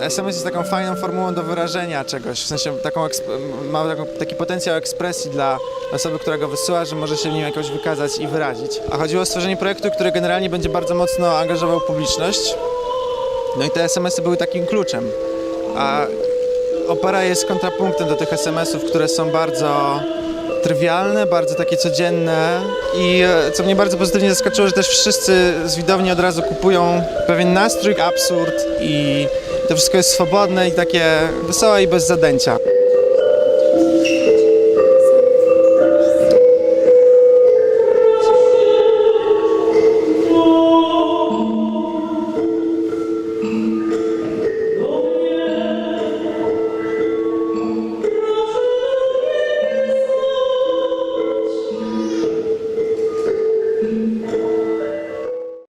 SMS jest taką fajną formułą do wyrażenia czegoś, w sensie taką, ma taki potencjał ekspresji dla osoby, która go wysyła, że może się w nim jakoś wykazać i wyrazić. A chodziło o stworzenie projektu, który generalnie będzie bardzo mocno angażował publiczność. No i te SMS-y były takim kluczem. A opera jest kontrapunktem do tych SMS-ów, które są bardzo trywialne, bardzo takie codzienne i e, co mnie bardzo pozytywnie zaskoczyło, że też wszyscy z widowni od razu kupują pewien nastrój, absurd i to wszystko jest swobodne i takie wesołe i bez zadęcia.